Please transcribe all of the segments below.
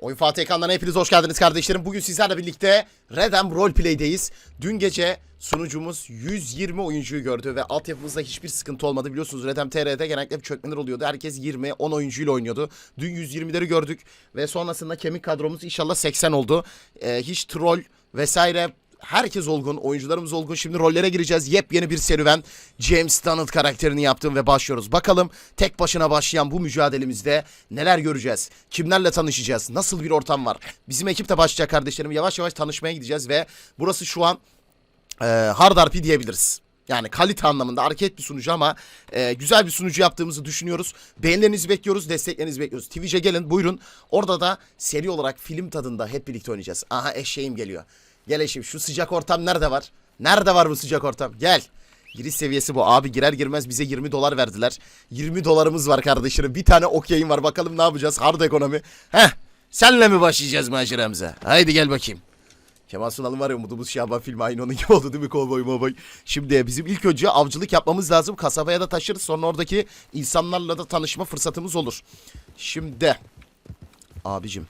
Oyun Fatih ekranlarına hepiniz hoş geldiniz kardeşlerim. Bugün sizlerle birlikte Redem Roleplay'deyiz. Dün gece sunucumuz 120 oyuncuyu gördü ve altyapımızda hiçbir sıkıntı olmadı. Biliyorsunuz Redem TR'de genellikle bir çökmeler oluyordu. Herkes 20, 10 oyuncuyla oynuyordu. Dün 120'leri gördük ve sonrasında kemik kadromuz inşallah 80 oldu. Ee, hiç troll vesaire Herkes olgun, oyuncularımız olgun. Şimdi rollere gireceğiz. Yepyeni bir serüven. James Donald karakterini yaptım ve başlıyoruz. Bakalım tek başına başlayan bu mücadelemizde neler göreceğiz? Kimlerle tanışacağız? Nasıl bir ortam var? Bizim ekip de başlayacak kardeşlerim. Yavaş yavaş tanışmaya gideceğiz ve burası şu an e, hard RP diyebiliriz. Yani kalite anlamında hareket bir sunucu ama e, güzel bir sunucu yaptığımızı düşünüyoruz. Beğenilerinizi bekliyoruz, desteklerinizi bekliyoruz. Twitch'e gelin buyurun. Orada da seri olarak film tadında hep birlikte oynayacağız. Aha eşeğim geliyor. Gel eşeğim şu sıcak ortam nerede var? Nerede var bu sıcak ortam? Gel. Giriş seviyesi bu. Abi girer girmez bize 20 dolar verdiler. 20 dolarımız var kardeşlerim. Bir tane okeyim var. Bakalım ne yapacağız? Hard ekonomi. Heh. Senle mi başlayacağız maceramıza? Haydi gel bakayım. Kemal Sunal'ın var ya Umudumuz Şaban filmi aynı onun gibi oldu değil mi kovboy movboy? Şimdi bizim ilk önce avcılık yapmamız lazım. Kasabaya da taşırız. Sonra oradaki insanlarla da tanışma fırsatımız olur. Şimdi abicim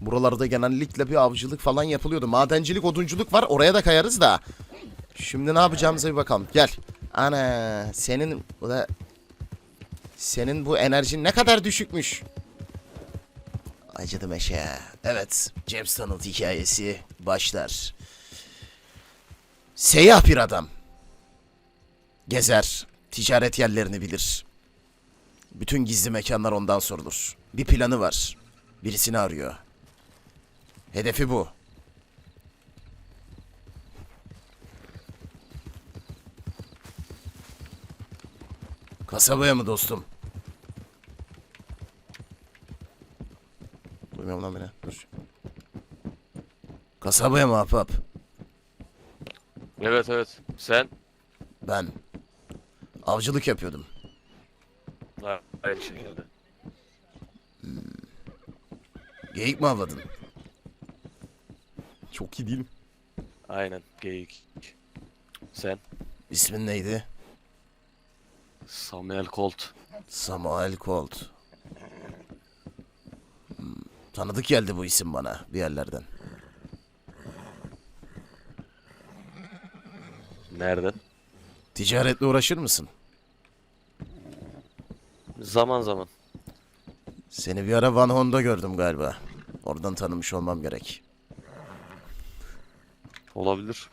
buralarda genellikle bir avcılık falan yapılıyordu. Madencilik, odunculuk var. Oraya da kayarız da. Şimdi ne yapacağımıza bir bakalım. Gel. Ana senin ula- senin bu enerjin ne kadar düşükmüş. Acıdım eşe. Evet, James Donald hikayesi başlar. Seyyah bir adam. Gezer, ticaret yerlerini bilir. Bütün gizli mekanlar ondan sorulur. Bir planı var. Birisini arıyor. Hedefi bu. Kasabaya mı dostum? Duymuyorum lan beni. Dur. Kasabaya mı ahbap? Evet evet. Sen? Ben. Avcılık yapıyordum. Ha, aynı şekilde. Geyik mi avladın? Çok iyi değil mi? Aynen. Geyik. Sen? İsmin neydi? Samuel Colt. Samuel Colt. Hmm, Tanıdık geldi bu isim bana bir yerlerden. Nereden? Ticaretle uğraşır mısın? Zaman zaman. Seni bir ara Van Hon'da gördüm galiba. Oradan tanımış olmam gerek. Olabilir.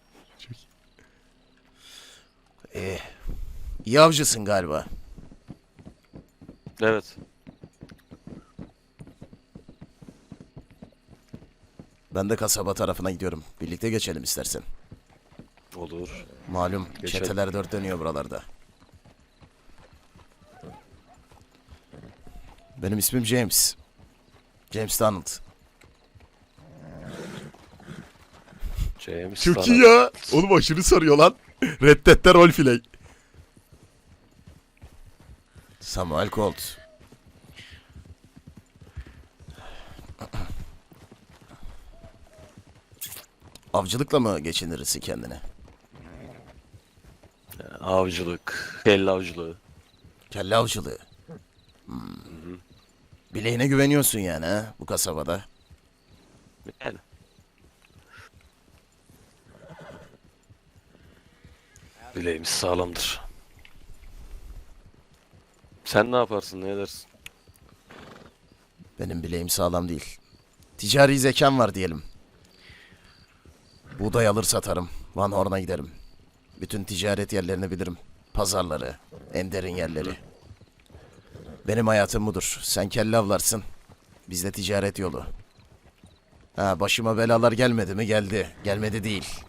Ee, iyi avcısın galiba. Evet. Ben de kasaba tarafına gidiyorum. Birlikte geçelim istersen. Olur. Malum Geçelim. çeteler dört dönüyor buralarda. Benim ismim James. James Donald. James Çok iyi ya. Oğlum aşırı sarıyor lan. Red Dead'de roleplay. Samuel Colt. Avcılıkla mı geçindirirsin kendini? Avcılık. Kelle avcılığı. Kelle avcılığı. Hmm. Bileğine güveniyorsun yani ha bu kasabada. Yani. Bileğimiz sağlamdır. Sen ne yaparsın? Ne edersin? Benim bileğim sağlam değil. Ticari zekam var diyelim. Buğday alır satarım. Van Horn'a giderim. Bütün ticaret yerlerini bilirim. Pazarları, en derin yerleri. Benim hayatım budur. Sen kelle avlarsın. Bizde ticaret yolu. Ha başıma belalar gelmedi mi? Geldi. Gelmedi değil.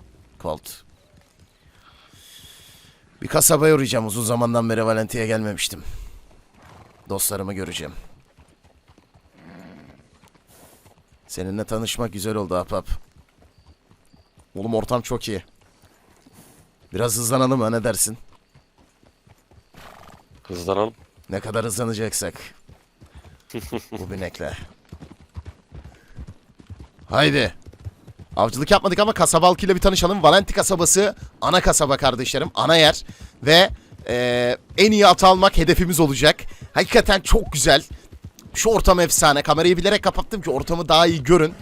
Colt. Bir kasabaya uğrayacağım. Uzun zamandan beri Valenti'ye gelmemiştim. Dostlarımı göreceğim. Seninle tanışmak güzel oldu ahbap. Oğlum ortam çok iyi. Biraz hızlanalım ha ne dersin? Hızlanalım. Ne kadar hızlanacaksak. Bu binekle. Haydi. Avcılık yapmadık ama kasaba halkıyla bir tanışalım. Valenti kasabası ana kasaba kardeşlerim. Ana yer. Ve eee, en iyi at almak hedefimiz olacak. Hakikaten çok güzel. Şu ortam efsane. Kamerayı bilerek kapattım ki ortamı daha iyi görün.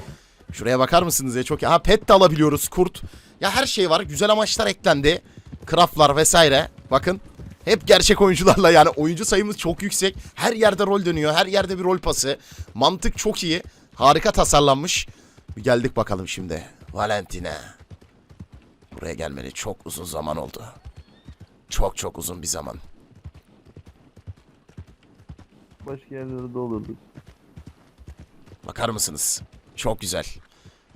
Şuraya bakar mısınız ya çok iyi. Ha pet de alabiliyoruz kurt. Ya her şey var. Güzel amaçlar eklendi. Craftlar vesaire. Bakın. Hep gerçek oyuncularla yani oyuncu sayımız çok yüksek. Her yerde rol dönüyor. Her yerde bir rol pası. Mantık çok iyi. Harika tasarlanmış. Bir geldik bakalım şimdi. Valentina. Buraya gelmeli çok uzun zaman oldu. Çok çok uzun bir zaman. Başka yerlerde de olurduk. Bakar mısınız? Çok güzel.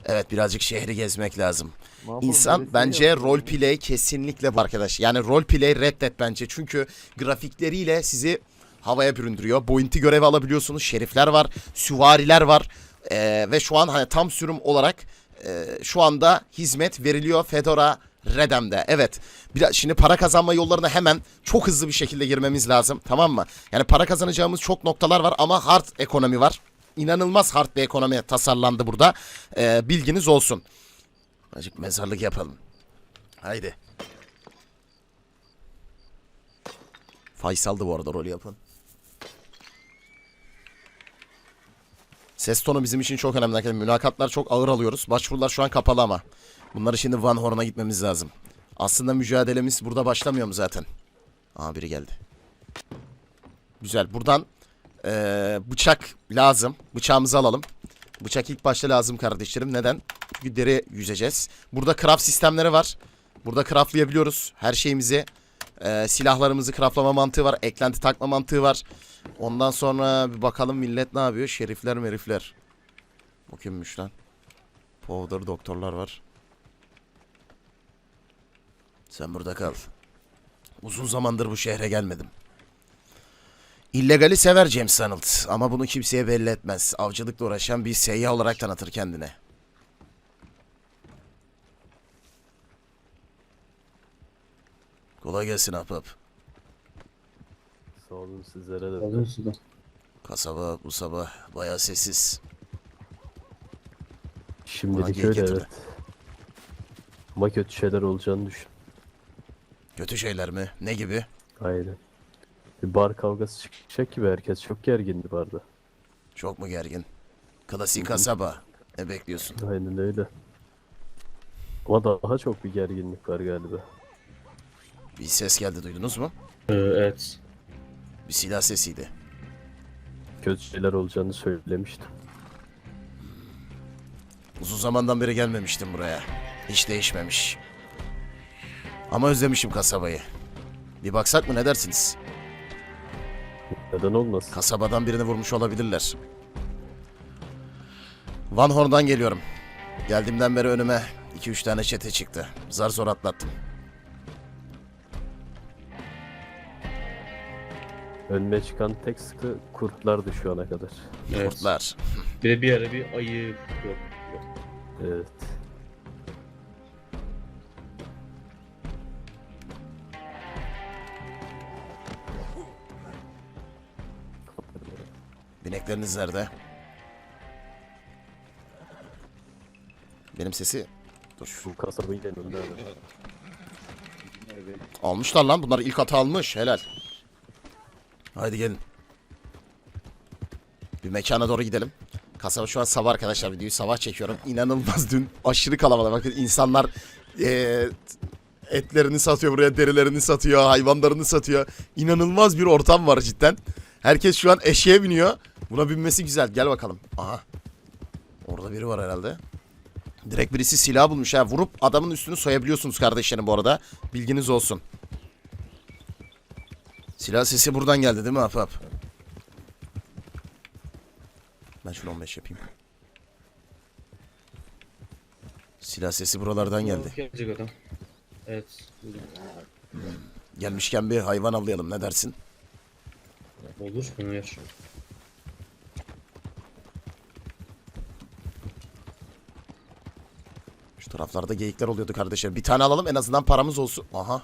Evet birazcık şehri gezmek lazım. Yapalım, İnsan bence roleplay kesinlikle bu arkadaş. Yani roleplay reddet bence. Çünkü grafikleriyle sizi havaya büründürüyor. Bounty görevi alabiliyorsunuz. Şerifler var. Süvariler var. Ee, ve şu an hani tam sürüm olarak e, şu anda hizmet veriliyor Fedora Redem'de. Evet. Biraz, şimdi para kazanma yollarına hemen çok hızlı bir şekilde girmemiz lazım. Tamam mı? Yani para kazanacağımız çok noktalar var ama hard ekonomi var. İnanılmaz hard bir ekonomi tasarlandı burada. Ee, bilginiz olsun. Azıcık mezarlık yapalım. Haydi. Faysal da bu arada rolü yapın. Ses tonu bizim için çok önemli. arkadaşlar. Mülakatlar çok ağır alıyoruz. Başvurular şu an kapalı ama. Bunları şimdi Van Horn'a gitmemiz lazım. Aslında mücadelemiz burada başlamıyor mu zaten? Aa biri geldi. Güzel. Buradan eee, bıçak lazım. Bıçağımızı alalım. Bıçak ilk başta lazım kardeşlerim. Neden? Çünkü deri yüzeceğiz. Burada craft sistemleri var. Burada craftlayabiliyoruz her şeyimizi. Eee, silahlarımızı craftlama mantığı var. Eklenti takma mantığı var. Ondan sonra bir bakalım millet ne yapıyor? Şerifler merifler. Bu kimmiş lan? Powder doktorlar var. Sen burada kal. Uzun zamandır bu şehre gelmedim. İllegali sever James Arnold ama bunu kimseye belli etmez. Avcılıkla uğraşan bir seyyah olarak tanıtır kendine. Kolay gelsin ahbap. Sağ olun sizlere de. Alıyorsun da. Kasaba bu sabah bayağı sessiz. Şimdilik öyle getirdi. evet. Ama kötü şeyler olacağını düşün. Kötü şeyler mi? Ne gibi? Aynen. Bir bar kavgası çıkacak gibi herkes çok gergindi barda. Çok mu gergin? Klasik kasaba. Ne bekliyorsun? Aynen öyle. Ama daha çok bir gerginlik var galiba. Bir ses geldi duydunuz mu? Ee, evet. Bir silah sesiydi. Kötü şeyler olacağını söylemiştim. Uzun zamandan beri gelmemiştim buraya. Hiç değişmemiş. Ama özlemişim kasabayı. Bir baksak mı ne dersiniz? Neden olmasın? Kasabadan birini vurmuş olabilirler. Van Horn'dan geliyorum. Geldiğimden beri önüme 2-3 tane çete çıktı. Zar zor atlattım. Önüne çıkan tek sıkı kurtlardı şu ana kadar. evet. Kurtlar. Bir de bir ara bir ayı yok. yok. Evet. Binekleriniz nerede? Benim sesi... Dur. Bu kasabayı önünde öyle. Almışlar lan. Bunlar ilk atı almış. Helal. Haydi gelin. Bir mekana doğru gidelim. Kasaba şu an sabah arkadaşlar. Videoyu sabah çekiyorum. İnanılmaz dün aşırı kalabalık. Bakın insanlar eee, etlerini satıyor buraya. Derilerini satıyor. Hayvanlarını satıyor. İnanılmaz bir ortam var cidden. Herkes şu an eşeğe biniyor. Buna binmesi güzel. Gel bakalım. Aha. Orada biri var herhalde. Direkt birisi silah bulmuş ha. Vurup adamın üstünü soyabiliyorsunuz kardeşlerim bu arada. Bilginiz olsun. Silah sesi buradan geldi değil mi Afap? Ben şunu 15 yapayım. Silah sesi buralardan geldi. Gelecek adam. Evet. Gelmişken bir hayvan avlayalım ne dersin? Olur. Bunu ver. Şu taraflarda geyikler oluyordu kardeşler. Bir tane alalım en azından paramız olsun. Aha.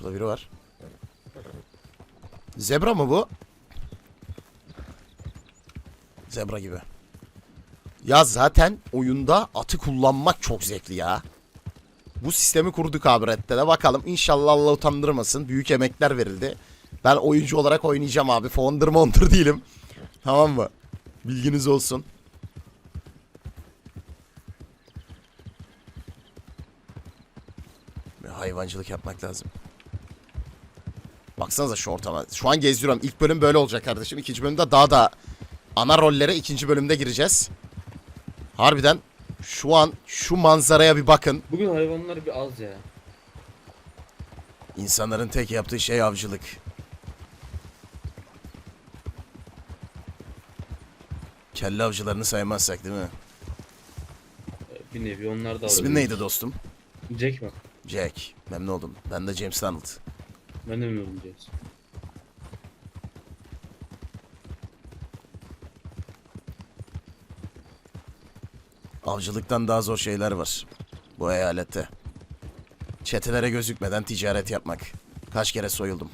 Burada biri var. Zebra mı bu? Zebra gibi. Ya zaten oyunda atı kullanmak çok zevkli ya. Bu sistemi kurduk abi Red'de de. Bakalım inşallah Allah utandırmasın. Büyük emekler verildi. Ben oyuncu olarak oynayacağım abi. Founder mondur değilim. Tamam mı? Bilginiz olsun. Hayvancılık yapmak lazım. Baksanıza şu ortama. Şu an geziyorum. İlk bölüm böyle olacak kardeşim. İkinci bölümde daha da ana rollere ikinci bölümde gireceğiz. Harbiden şu an şu manzaraya bir bakın. Bugün hayvanlar bir az ya. İnsanların tek yaptığı şey avcılık. Kelle avcılarını saymazsak değil mi? Ee, Bir nevi onlar da İsmin neydi dostum? Jack mi? Jack. Memnun oldum. Ben de James Donald. Ben de memnunum Jack. Avcılıktan daha zor şeyler var. Bu eyalette. Çetelere gözükmeden ticaret yapmak. Kaç kere soyuldum.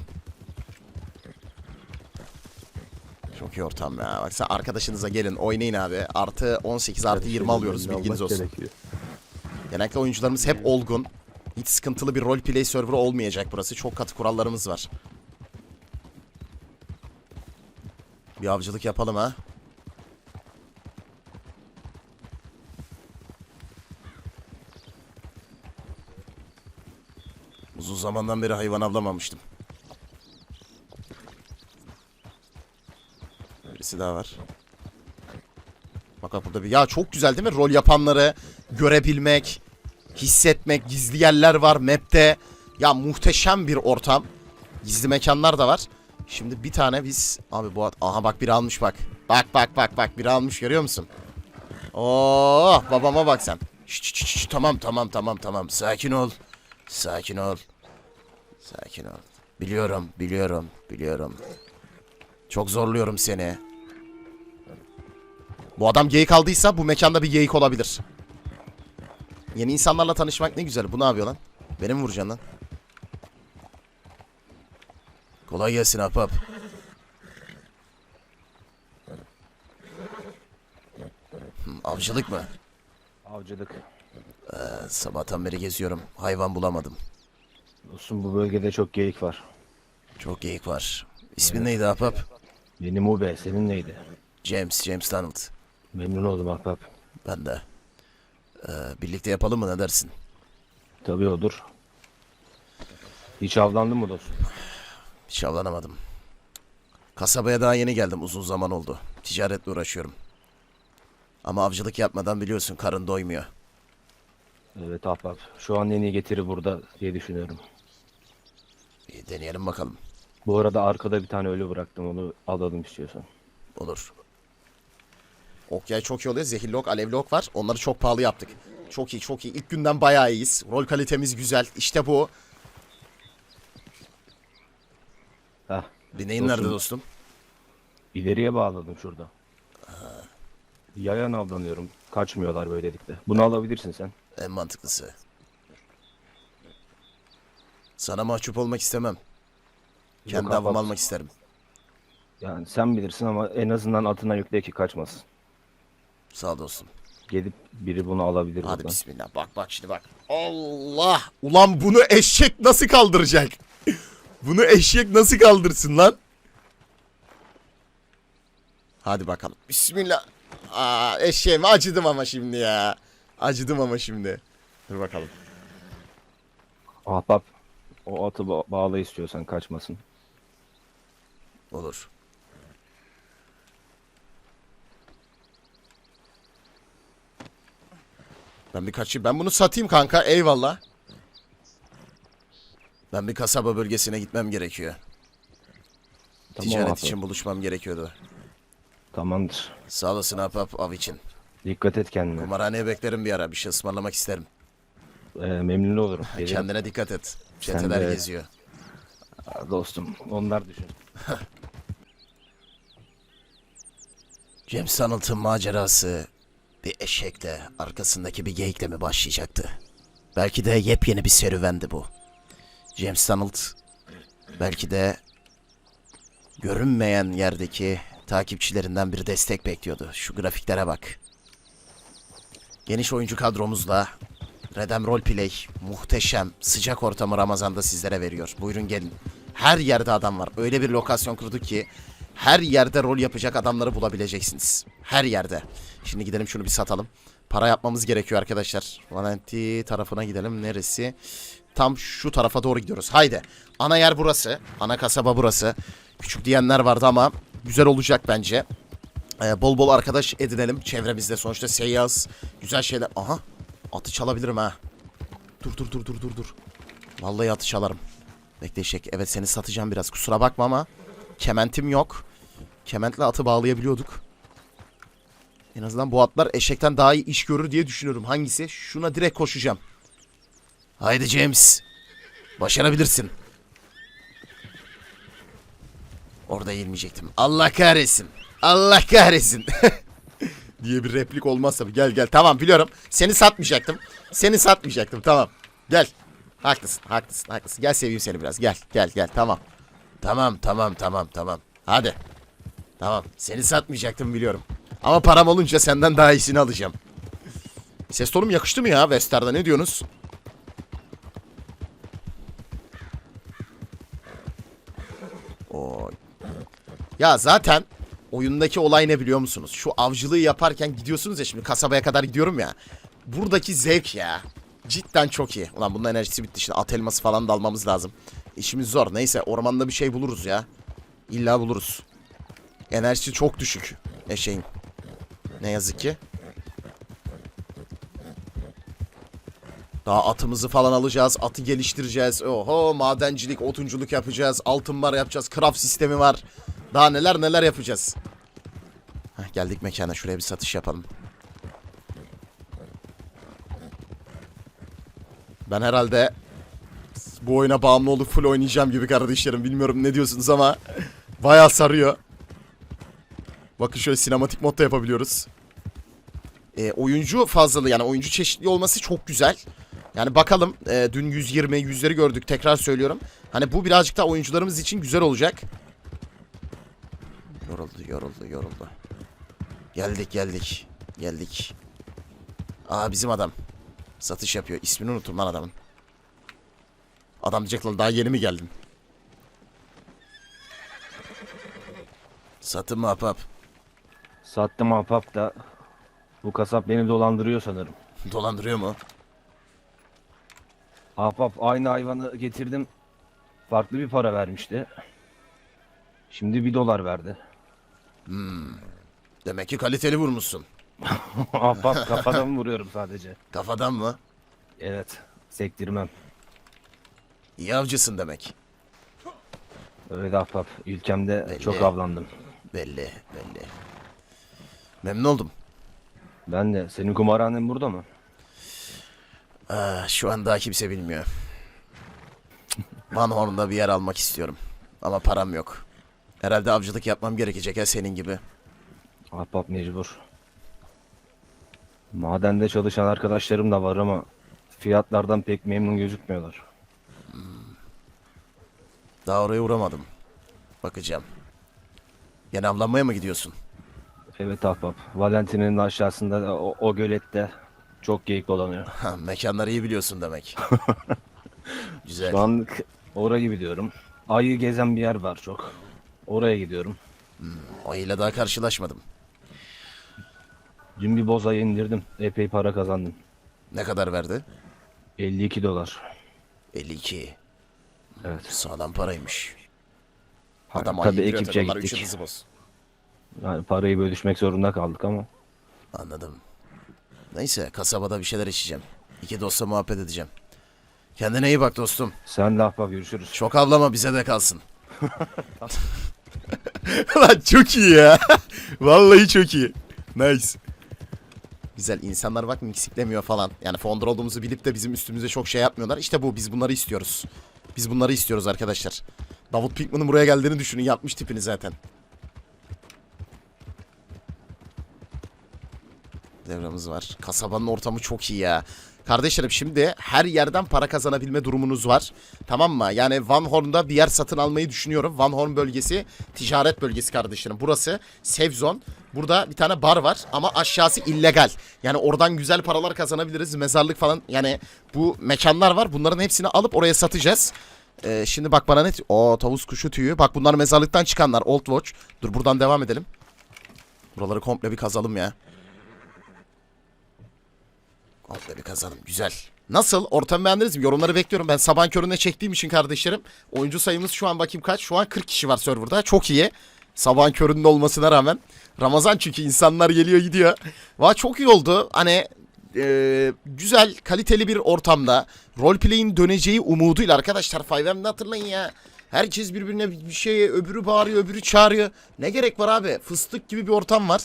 Çok iyi ortam ya. Baksana arkadaşınıza gelin oynayın abi. Artı 18 artı 20 alıyoruz bilginiz olsun. gerekiyor. Genellikle oyuncularımız hep olgun. Hiç sıkıntılı bir roleplay serverı olmayacak burası. Çok katı kurallarımız var. Bir avcılık yapalım ha. Uzun zamandan beri hayvan avlamamıştım. Birisi daha var. Bak bak burada bir... Ya çok güzel değil mi? Rol yapanları görebilmek, hissetmek, gizli yerler var map'te. Ya muhteşem bir ortam. Gizli mekanlar da var. Şimdi bir tane biz... Abi bu... Aha bak biri almış bak. Bak bak bak bak biri almış görüyor musun? Oo babama bak sen. Şş, şş, şş, tamam tamam tamam tamam. Sakin ol. Sakin ol. Sakin ol. Biliyorum, biliyorum, biliyorum. Çok zorluyorum seni. Bu adam geyik aldıysa bu mekanda bir geyik olabilir. Yeni insanlarla tanışmak ne güzel. Bu ne yapıyor lan? Beni mi vuracaksın lan? Kolay gelsin ahbap. Hmm, Avcılık mı? Avcılık. Sabahtan beri geziyorum. Hayvan bulamadım. Dostum bu bölgede çok geyik var. Çok geyik var. İsmin neydi ahbap? Benim Ube, senin neydi? James, James Donald. Memnun oldum ahbap. Ben de. Ee, birlikte yapalım mı ne dersin? Tabii olur. Hiç avlandın mı dostum? Hiç avlanamadım. Kasabaya daha yeni geldim. Uzun zaman oldu. Ticaretle uğraşıyorum. Ama avcılık yapmadan biliyorsun karın doymuyor. Evet ahbap. Şu an en iyi getiri burada diye düşünüyorum. Bir deneyelim bakalım. Bu arada arkada bir tane ölü bıraktım onu alalım istiyorsan. Olur. Ok yay çok iyi oluyor. Zehirli ok, alevli ok var. Onları çok pahalı yaptık. Çok iyi, çok iyi. İlk günden bayağı iyiyiz. Rol kalitemiz güzel. İşte bu. Heh. Bineğin nerede Dostum. ileriye bağladım şurada. Yayan avlanıyorum. Kaçmıyorlar böylelikle. Bunu alabilirsin sen. En mantıklısı. Sana mahcup olmak istemem. Kendi avımı almak isterim. Yani sen bilirsin ama en azından atına yükle ki kaçmasın. Sağ ol dostum. Gelip biri bunu alabilir Hadi buradan. bismillah. Bak bak şimdi bak. Allah! Ulan bunu eşek nasıl kaldıracak? bunu eşek nasıl kaldırsın lan? Hadi bakalım. Bismillah. Aa, eşeğime acıdım ama şimdi ya. Acıdım ama şimdi. Dur bakalım. Ahbap o atı ba- bağla istiyorsan kaçmasın. Olur. Ben bir kaçayım. Ben bunu satayım kanka. Eyvallah. Ben bir kasaba bölgesine gitmem gerekiyor. Tamam Ticaret ahbap. için buluşmam gerekiyordu. Tamamdır. Sağ olasın ahbap av için. Dikkat et kendine. Kumarhaneye beklerim bir ara. Bir şey ısmarlamak isterim. Ee, memnun olurum. Gelirim. Kendine dikkat et. Sen Çeteler de. geziyor. Dostum onlar düşün. James Donald'ın macerası bir eşekle arkasındaki bir geyikle mi başlayacaktı? Belki de yepyeni bir serüvendi bu. James Donald belki de görünmeyen yerdeki takipçilerinden bir destek bekliyordu. Şu grafiklere bak. Geniş oyuncu kadromuzla Redem Roleplay muhteşem sıcak ortamı Ramazan'da sizlere veriyor. Buyurun gelin. Her yerde adam var. Öyle bir lokasyon kurduk ki her yerde rol yapacak adamları bulabileceksiniz. Her yerde. Şimdi gidelim şunu bir satalım. Para yapmamız gerekiyor arkadaşlar. Valenti tarafına gidelim. Neresi? Tam şu tarafa doğru gidiyoruz. Haydi. Ana yer burası. Ana kasaba burası. Küçük diyenler vardı ama güzel olacak bence. Ee, bol bol arkadaş edinelim çevremizde. Sonuçta seyyaz. Güzel şeyler. Aha. Atı çalabilirim ha. Dur dur dur dur dur dur. Vallahi atı çalarım. Bekle eşek. Evet seni satacağım biraz. Kusura bakma ama kementim yok. Kementle atı bağlayabiliyorduk. En azından bu atlar eşekten daha iyi iş görür diye düşünüyorum. Hangisi? Şuna direkt koşacağım. Haydi James. Başarabilirsin. Orada eğilmeyecektim. Allah kahretsin. Allah kahretsin. diye bir replik olmaz tabii. Gel gel. Tamam biliyorum. Seni satmayacaktım. Seni satmayacaktım. Tamam. Gel. Haklısın. Haklısın. Haklısın. Gel seveyim seni biraz. Gel. Gel gel. Tamam. Tamam tamam tamam tamam. Hadi. Tamam. Seni satmayacaktım biliyorum. Ama param olunca senden daha iyisini alacağım. Ses tonum yakıştı mı ya Wester'da ne diyorsunuz? Oy. Ya zaten oyundaki olay ne biliyor musunuz? Şu avcılığı yaparken gidiyorsunuz ya şimdi kasabaya kadar gidiyorum ya. Buradaki zevk ya. Cidden çok iyi. Ulan bunun enerjisi bitti şimdi at elması falan da almamız lazım. İşimiz zor. Neyse ormanda bir şey buluruz ya. İlla buluruz. Enerjisi çok düşük eşeğin. Ne yazık ki. Daha atımızı falan alacağız. Atı geliştireceğiz. Oho madencilik, otunculuk yapacağız. Altın var yapacağız. Craft sistemi var. Daha neler neler yapacağız. Heh, geldik mekana. Şuraya bir satış yapalım. Ben herhalde bu oyuna bağımlı olup full oynayacağım gibi kardeşlerim. Bilmiyorum ne diyorsunuz ama bayağı sarıyor. Bakın şöyle sinematik modda yapabiliyoruz. E, oyuncu fazlalığı yani oyuncu çeşitli olması çok güzel. Yani bakalım e, dün 120 yüzleri gördük tekrar söylüyorum. Hani bu birazcık da oyuncularımız için güzel olacak. Yoruldu yoruldu yoruldu. Geldik geldik. Geldik. Aa bizim adam. Satış yapıyor. İsmini unuttum lan adamın. Adam diyecek lan daha yeni mi geldin? Satın mı apap? Sattım ahbap da bu kasap beni dolandırıyor sanırım. Dolandırıyor mu? Ahbap aynı hayvanı getirdim. Farklı bir para vermişti. Şimdi bir dolar verdi. Demek ki kaliteli vurmuşsun. Ahbap kafadan vuruyorum sadece. Kafadan mı? Evet. Sektirmem. İyi avcısın demek. Evet ahbap. Ülkemde Belli. çok avlandım. Belli belli. Memnun oldum. Ben de. Senin kumarhanen burada mı? Ah, şu an daha kimse bilmiyor. Van Horn'da bir yer almak istiyorum. Ama param yok. Herhalde avcılık yapmam gerekecek ya senin gibi. Ahbap mecbur. Madende çalışan arkadaşlarım da var ama fiyatlardan pek memnun gözükmüyorlar. Daha oraya uğramadım. Bakacağım. Gene avlanmaya mı gidiyorsun? Evet ahbap. Valentin'in aşağısında da o, o gölette çok geyik dolanıyor. Ha, mekanları iyi biliyorsun demek. Güzel. Şu anlık oraya gidiyorum. Ayı gezen bir yer var çok. Oraya gidiyorum. Ayıyla daha karşılaşmadım. Dün bir boz ayı indirdim. Epey para kazandım. Ne kadar verdi? 52 dolar. 52. Evet. Sağlam paraymış. Adam tabii ayıyı ekipçe üç gittik. yıldızı boz. Yani parayı bölüşmek zorunda kaldık ama. Anladım. Neyse kasabada bir şeyler içeceğim. İki dostla muhabbet edeceğim. Kendine iyi bak dostum. Sen de ahbap görüşürüz. Çok avlama bize de kalsın. Lan çok iyi ya. Vallahi çok iyi. Nice. Güzel insanlar bak miksiklemiyor falan. Yani founder olduğumuzu bilip de bizim üstümüze çok şey yapmıyorlar. İşte bu biz bunları istiyoruz. Biz bunları istiyoruz arkadaşlar. Davut Pinkman'ın buraya geldiğini düşünün yapmış tipini zaten. Devremiz var. Kasabanın ortamı çok iyi ya. Kardeşlerim şimdi her yerden para kazanabilme durumunuz var. Tamam mı? Yani Van Horn'da bir yer satın almayı düşünüyorum. Van Horn bölgesi ticaret bölgesi kardeşlerim. Burası safe zone. Burada bir tane bar var ama aşağısı illegal. Yani oradan güzel paralar kazanabiliriz. Mezarlık falan yani bu mekanlar var. Bunların hepsini alıp oraya satacağız. Ee, şimdi bak bana ne... O tavus kuşu tüyü. Bak bunlar mezarlıktan çıkanlar. Old Watch. Dur buradan devam edelim. Buraları komple bir kazalım ya. Bir kazalım. Güzel. Nasıl? Ortamı beğendiniz mi? Yorumları bekliyorum. Ben sabah köründe çektiğim için kardeşlerim. Oyuncu sayımız şu an bakayım kaç? Şu an 40 kişi var serverda. Çok iyi. Sabahın köründe olmasına rağmen. Ramazan çünkü insanlar geliyor gidiyor. Valla çok iyi oldu. Hani e, güzel, kaliteli bir ortamda roleplay'in döneceği umuduyla arkadaşlar 5M'de hatırlayın ya. Herkes birbirine bir şey, öbürü bağırıyor, öbürü çağırıyor. Ne gerek var abi? Fıstık gibi bir ortam var.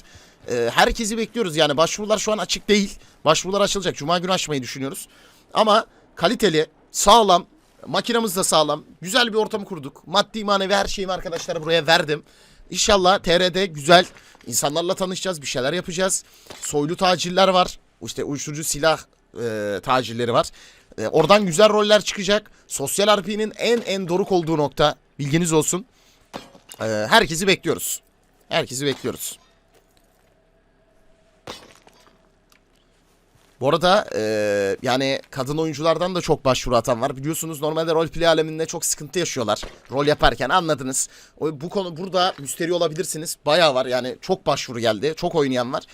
E, herkesi bekliyoruz yani. Başvurular şu an açık değil. Başvurular açılacak. Cuma günü açmayı düşünüyoruz. Ama kaliteli, sağlam, makinamız da sağlam. Güzel bir ortamı kurduk. Maddi manevi her şeyimi arkadaşlar buraya verdim. İnşallah TR'de güzel insanlarla tanışacağız. Bir şeyler yapacağız. Soylu tacirler var. İşte uyuşturucu silah e, tacirleri var. E, oradan güzel roller çıkacak. Sosyal RP'nin en en doruk olduğu nokta. Bilginiz olsun. E, herkesi bekliyoruz. Herkesi bekliyoruz. Bu arada e, yani kadın oyunculardan da çok başvuru atan var. Biliyorsunuz normalde roleplay aleminde çok sıkıntı yaşıyorlar. Rol yaparken anladınız. O, bu konu burada müsteri olabilirsiniz. Bayağı var yani çok başvuru geldi. Çok oynayan var.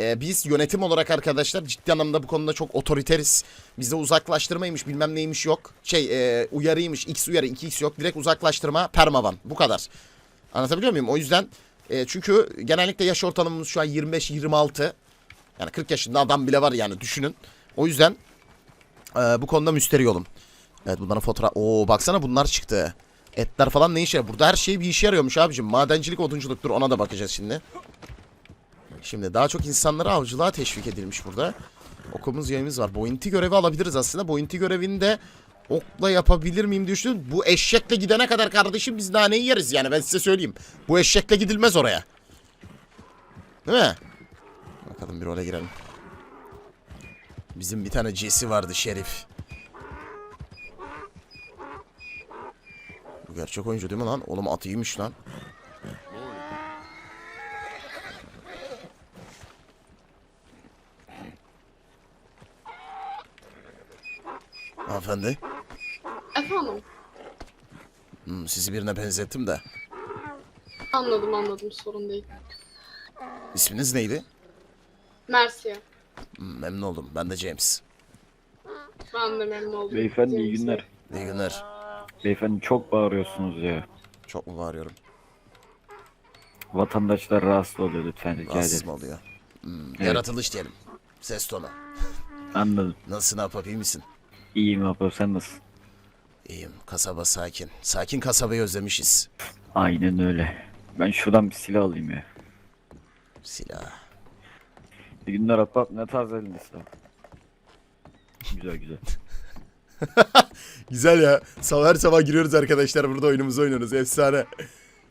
E, biz yönetim olarak arkadaşlar ciddi anlamda bu konuda çok otoriteriz. Bizde uzaklaştırmaymış bilmem neymiş yok. Şey e, uyarıymış x uyarı 2x yok. Direkt uzaklaştırma permavan bu kadar. Anlatabiliyor muyum? O yüzden e, çünkü genellikle yaş ortalamamız şu an 25-26. Yani 40 yaşında adam bile var yani düşünün. O yüzden e, bu konuda müsterih olun. Evet bunların fotoğraf... Oo baksana bunlar çıktı. Etler falan ne işe? Burada her şey bir işe yarıyormuş abicim. Madencilik, odunculuktur ona da bakacağız şimdi. Şimdi daha çok insanları avcılığa teşvik edilmiş burada. Okumuz yayımız var. Bounty görevi alabiliriz aslında. Bounty görevini de okla yapabilir miyim diye düşünüyorum. Bu eşekle gidene kadar kardeşim biz naneyi yeriz yani ben size söyleyeyim. Bu eşekle gidilmez oraya. Değil mi? Bakalım bir role girelim. Bizim bir tane Jesse vardı Şerif. Bu gerçek oyuncu değil mi lan? Oğlum at iyiymiş lan. Hanımefendi. Efendim? Hmm, sizi birine benzettim de. Anladım anladım sorun değil. İsminiz neydi? Mersi. Memnun oldum. Ben de James. Ben de memnun oldum. Beyefendi iyi James. günler. İyi günler. Beyefendi çok bağırıyorsunuz ya. Çok mu bağırıyorum? Vatandaşlar rahatsız oluyor lütfen rica Rahatsız ederim. mı oluyor? Hmm, Evet. Yaratılış diyelim. Ses tonu. Anladım. Nasılsın Ahbap iyi misin? İyiyim abla sen nasılsın? İyiyim. Kasaba sakin. Sakin kasabayı özlemişiz. Aynen öyle. Ben şuradan bir silah alayım ya. Silah. İyi günler ahbap ne tarz elinde silah? Güzel güzel. Güzel ya. Sabah her sabah giriyoruz arkadaşlar. Burada oyunumuzu oynuyoruz. Efsane.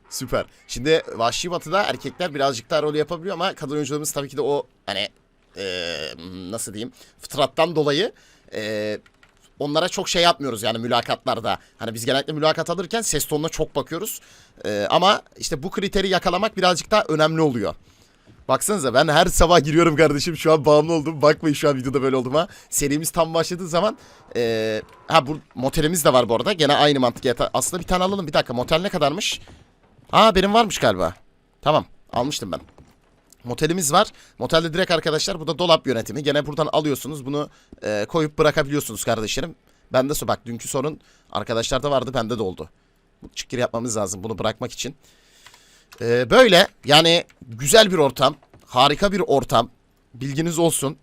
Süper. Şimdi Vahşi Batı'da erkekler birazcık daha rol yapabiliyor ama kadın oyuncularımız tabii ki de o hani eee, nasıl diyeyim fıtrattan dolayı eee, onlara çok şey yapmıyoruz yani mülakatlarda. Hani biz genellikle mülakat alırken ses tonuna çok bakıyoruz. Eee, ama işte bu kriteri yakalamak birazcık daha önemli oluyor. Baksanıza ben her sabah giriyorum kardeşim. Şu an bağımlı oldum. Bakmayın şu an videoda böyle oldum ha. Serimiz tam başladığı zaman eee, ha bu motelimiz de var bu arada. Gene aynı mantık. Aslında bir tane alalım. Bir dakika motel ne kadarmış? Aa benim varmış galiba. Tamam almıştım ben. Motelimiz var. Motelde direkt arkadaşlar bu da dolap yönetimi. Gene buradan alıyorsunuz bunu eee, koyup bırakabiliyorsunuz kardeşlerim. Bende su bak dünkü sorun arkadaşlarda vardı bende de oldu. Çıkır yapmamız lazım bunu bırakmak için. Ee, böyle yani güzel bir ortam. Harika bir ortam. Bilginiz olsun.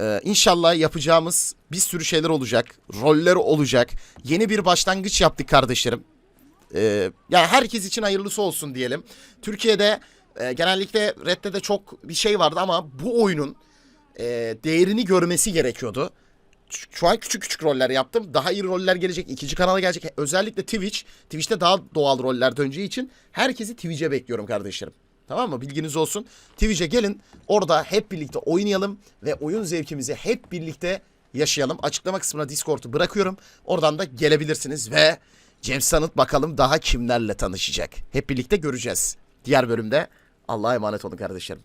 Ee, inşallah yapacağımız bir sürü şeyler olacak. Roller olacak. Yeni bir başlangıç yaptık kardeşlerim. Ee, yani herkes için hayırlısı olsun diyelim. Türkiye'de e, genellikle Red'de de çok bir şey vardı ama bu oyunun e, değerini görmesi gerekiyordu. Şu an küçük küçük roller yaptım. Daha iyi roller gelecek. ikinci kanala gelecek. Özellikle Twitch. Twitch'te daha doğal roller döneceği için herkesi Twitch'e bekliyorum kardeşlerim. Tamam mı? Bilginiz olsun. Twitch'e gelin. Orada hep birlikte oynayalım ve oyun zevkimizi hep birlikte yaşayalım. Açıklama kısmına Discord'u bırakıyorum. Oradan da gelebilirsiniz ve James Tanıt bakalım daha kimlerle tanışacak. Hep birlikte göreceğiz. Diğer bölümde Allah'a emanet olun kardeşlerim.